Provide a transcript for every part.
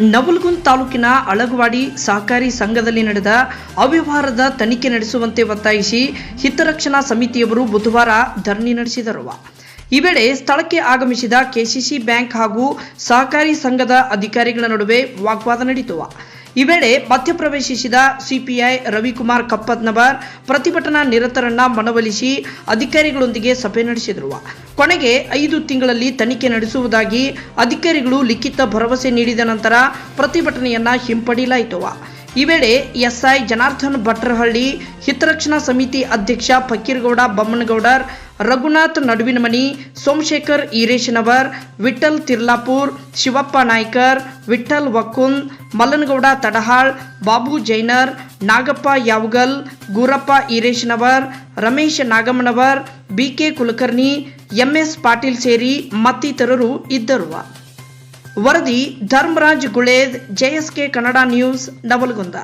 ನವಲಗುಂದ್ ತಾಲೂಕಿನ ಅಳಗವಾಡಿ ಸಹಕಾರಿ ಸಂಘದಲ್ಲಿ ನಡೆದ ಅವ್ಯವಹಾರದ ತನಿಖೆ ನಡೆಸುವಂತೆ ಒತ್ತಾಯಿಸಿ ಹಿತರಕ್ಷಣಾ ಸಮಿತಿಯವರು ಬುಧವಾರ ಧರಣಿ ನಡೆಸಿದರು. ಈ ವೇಳೆ ಸ್ಥಳಕ್ಕೆ ಆಗಮಿಸಿದ ಕೆಸಿಸಿ ಬ್ಯಾಂಕ್ ಹಾಗೂ ಸಹಕಾರಿ ಸಂಘದ ಅಧಿಕಾರಿಗಳ ನಡುವೆ ವಾಗ್ವಾದ ನಡೆಯಿತು. ಈ ವೇಳೆ ಮಧ್ಯಪ್ರವೇಶಿಸಿದ ಸಿಪಿಐ ರವಿಕುಮಾರ್ ಕಪ್ಪತ್ನವರ್ ಪ್ರತಿಭಟನಾ ನಿರತರನ್ನ ಮನವೊಲಿಸಿ ಅಧಿಕಾರಿಗಳೊಂದಿಗೆ ಸಭೆ ನಡೆಸಿದರು. ಕೊನೆಗೆ ಐದು ತಿಂಗಳಲ್ಲಿ ತನಿಖೆ ನಡೆಸುವುದಾಗಿ ಅಧಿಕಾರಿಗಳು ಲಿಖಿತ ಭರವಸೆ ನೀಡಿದ ನಂತರ ಪ್ರತಿಭಟನೆಯನ್ನ ಹಿಂಪಡೆಯಲಾಯಿತು. ಈ ವೇಳೆ ಎಸ್ಐ ಜನಾರ್ದನ್ ಭಟ್ರಹಳ್ಳಿ ಹಿತರಕ್ಷಣಾ ಸಮಿತಿ ಅಧ್ಯಕ್ಷ ಫಕೀರ್ಗೌಡ ಬಮ್ಮನಗೌಡರ್ ರಘುನಾಥ್ ನಡುವಿನಮನಿ ಸೋಮಶೇಖರ್ ಈರೇಶನವರ್, ವಿಠಲ್ ತಿರ್ಲಾಪುರ್, ಶಿವಪ್ಪ ನಾಯ್ಕರ್, ವಿಠಲ್ ವಕುಂದ್, ಮಲ್ಲನಗೌಡ ತಡಹಾಳ್, ಬಾಬು ಜೈನರ್, ನಾಗಪ್ಪ ಯಾವಗಲ್, ಗೂರಪ್ಪ ಈರೇಶನವರ್, ರಮೇಶ್ ನಾಗಮ್ಮನವರ್, ಬಿಕೆ ಕುಲಕರ್ಣಿ, ಎಂಎಸ್ ಪಾಟೀಲ್ ಸೇರಿ ಮತ್ತಿತರರು ಇದ್ದರು. ವರದಿ, ಧರ್ಮರಾಜ್ ಗುಳೇದ್, ಜೆಎಸ್ಕೆ ಕನ್ನಡ ನ್ಯೂಸ್, ನವಲಗುಂದ.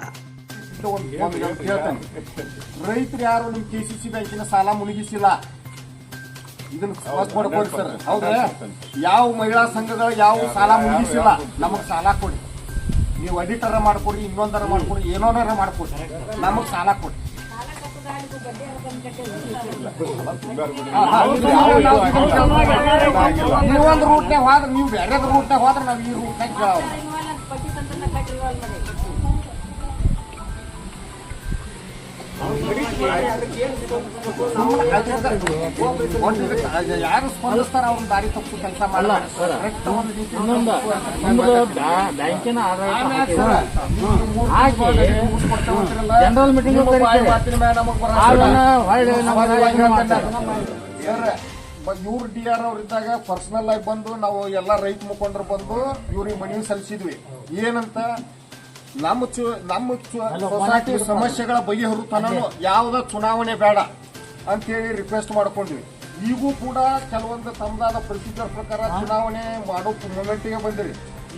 ರೈತರು ಯಾರು ನಿಮ್ ಕೆಸಿಸಿ ಬ್ಯಾಂಕಿನ ಸಾಲ ಮುಳುಗಿಸಿಲ್ಲ? ಇದನ್ನ ಸ್ಪಷ್ಟ ಕೊಡಿ ಸರ್. ಹೌದ್ರಾ ಯಾವ ಮಹಿಳಾ ಸಂಘಗಳ ಯಾವ ಸಾಲ ಮುಗಿಸಿಲ್ಲ ನಮಗ್ ಸಾಲ ಕೊಡಿ. ನೀವು ಅಡಿಟರ ಮಾಡ್ಕೊಡಿ ಇನ್ನೊಂದರ ಮಾಡ್ಕೊಡಿ ಏನೋನಾರ ಮಾಡ್ಕೊಡಿ. ನಮಗ್ ಸಾಲ ಕೊಡಿ. ನೀವೊಂದು ರೂಟ್ನಾಗ ಹೋದ್ರೆ ನೀವು ಬೇರೆ ರೂಟ್ನಾಗ ಹೋದ್ರೆ ನಾವು ಈ ರೂಟ್ನಾಗ ಕೇಳೋ ಯಾರು ಸ್ಪಂದಿಸ್ತಾರ ಅವ್ರ ದಾರಿ ತಪ್ಪು ಕೆಲಸ ಮಾಡಲ್ಲ ಬ್ಯಾಂಕಿನ ಜನರಲ್ ಮೀಟಿಂಗ್. ಇವ್ರು ಡಿ ಆರ್ ಅವ್ರ ಇದ್ದಾಗ ಪರ್ಸನಲ್ ಆಗಿ ಬಂದು ನಾವು ಎಲ್ಲ ರೈತ ಮುಖಂಡರು ಬಂದು ಇವ್ರಿಗೆ ಮನವಿ ಸಲ್ಲಿಸಿದ್ವಿ ಏನಂತ ನಮ್ಮ ಚು- ನಮ್ಮ ಸೊಸೈಟಿ ಸಮಸ್ಯೆಗಳ ಬಗೆಹರಿತನೂ ಯಾವ್ದ ಚುನಾವಣೆ ಬೇಡ ಅಂತೇಳಿ ರಿಕ್ವೆಸ್ಟ್ ಮಾಡ್ಕೊಂಡ್ವಿ. ಈಗೂ ಕೂಡ ಕೆಲವೊಂದು ತಮ್ಮದಾದ ಪ್ರೊಸೀಜರ್ ಪ್ರಕಾರ ಚುನಾವಣೆ ಮಾಡೋ ಮೂಮೆಂಟ್ಗೆ ಬಂದಿರಿ.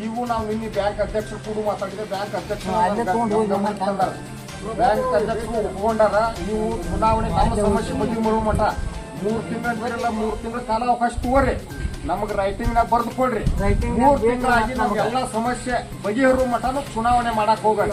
ಈಗೂ ನಾವು ನಿನ್ನೆ ಬ್ಯಾಂಕ್ ಅಧ್ಯಕ್ಷರು ಕೂಡ ಮಾತಾಡಿದೆ ಬ್ಯಾಂಕ್ ಅಧ್ಯಕ್ಷರು ಬ್ಯಾಂಕ್ ಅಧ್ಯಕ್ಷರು ಒಪ್ಕೊಂಡಾರ ನೀವು ಚುನಾವಣೆ ನಮ್ಮ ಸಮಸ್ಯೆ ಬಗ್ಗೆ ಮಾಡುವ ಮಠ. ಮೂರ್ ತಿಂಗಳ ಅಂತೀರಲ್ಲ ಮೂರ್ ತಿಂಗಳ ಕಾಲ ಅವಕಾಶ ತಗೋರಿ. ನಮಗ್ ರೈಟಿಂಗ್ನ ಬರ್ದು ಕೊಡ್ರಿ. ಮೂರ್ ತಿಂಗಳಾಗಿ ನಮ್ಗೆಲ್ಲ ಸಮಸ್ಯೆ ಬಗೆಹರುವ ಮಠನು ಚುನಾವಣೆ ಮಾಡಕ್ ಹೋಗಲ್ಲ.